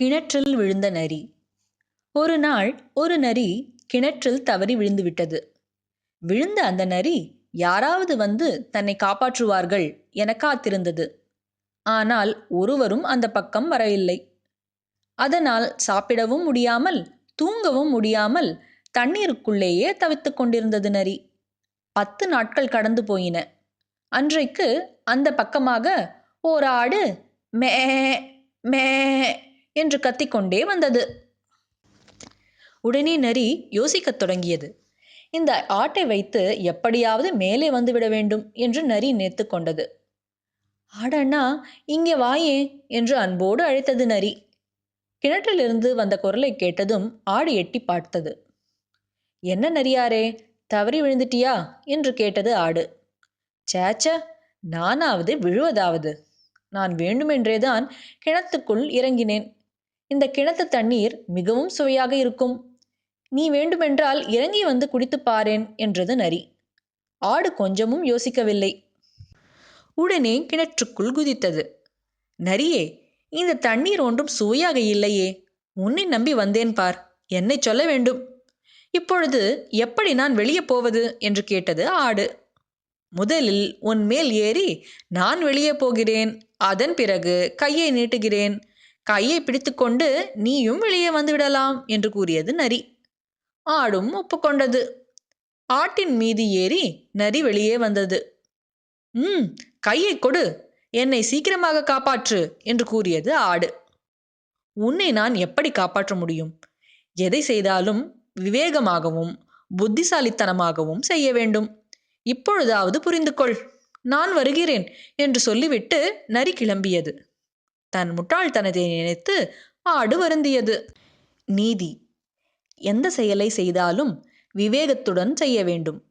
கிணற்றில் விழுந்த நரி. ஒரு நாள் ஒரு நரி கிணற்றில் தவறி விழுந்துவிட்டது. விழுந்த அந்த நரி யாராவது வந்து தன்னை காப்பாற்றுவார்கள் என காத்திருந்தது. ஆனால் ஒருவரும் அந்த பக்கம் வரவில்லை. அதனால் சாப்பிடவும் முடியாமல் தூங்கவும் முடியாமல் தண்ணீருக்குள்ளேயே தவித்துக் கொண்டிருந்தது நரி. பத்து நாட்கள் கடந்து போயின. அன்றைக்கு அந்த பக்கமாக ஓர் ஆடு மே மே என்று கத்திக்கொண்டே வந்தது. உடனே நரி யோசிக்கத் தொடங்கியது. இந்த ஆட்டை வைத்து எப்படியாவது மேலே வந்துவிட வேண்டும் என்று நரி நினைத்து கொண்டது. ஆடண்ணா இங்கே வாயே என்று அன்போடு அழைத்தது நரி. கிணற்றிலிருந்து வந்த குரலை கேட்டதும் ஆடு எட்டி பார்த்தது. என்ன நரியாரே தவறி விழுந்துட்டியா? என்று கேட்டது ஆடு. சேச்ச நானாவது விழுவதாவது. நான் வேண்டுமென்றேதான் கிணத்துக்குள் இறங்கினேன். இந்த கிணத்து தண்ணீர் மிகவும் சுவையாக இருக்கும். நீ வேண்டுமென்றால் இறங்கி வந்து குடித்து பாரேன் என்றது நரி. ஆடு கொஞ்சமும் யோசிக்கவில்லை. உடனே கிணற்றுக்குள் குதித்தது. நரியே இந்த தண்ணீர் ஒன்றும் சுவையாக இல்லையே. உன்னை நம்பி வந்தேன் பார். என்னை சொல்ல வேண்டும். இப்பொழுது எப்படி நான் வெளியே போவது? என்று கேட்டது ஆடு. முதலில் உன் மேல் ஏறி நான் வெளியே போகிறேன். அதன் பிறகு கையை நீட்டுகிறேன். கையை பிடித்துக்கொண்டு நீயும் வெளியே வந்து விடலாம் என்று கூறியது நரி. ஆடும் ஒப்புக்கொண்டது. ஆட்டின் மீது ஏறி நரி வெளியே வந்தது. ம் கையை கொடு. என்னை சீக்கிரமாக காப்பாற்று என்று கூறியது ஆடு. உன்னை நான் எப்படி காப்பாற்ற முடியும்? எதை செய்தாலும் விவேகமாகவும் புத்திசாலித்தனமாகவும் செய்ய வேண்டும். இப்பொழுதாவது புரிந்து கொள் நான் வருகிறேன் என்று சொல்லிவிட்டு நரி கிளம்பியது. தன் முட்டாள்தனத்தை நினைத்து ஆடு வருந்தியது. நீதி. எந்த செயலை செய்தாலும் விவேகத்துடன் செய்ய வேண்டும்.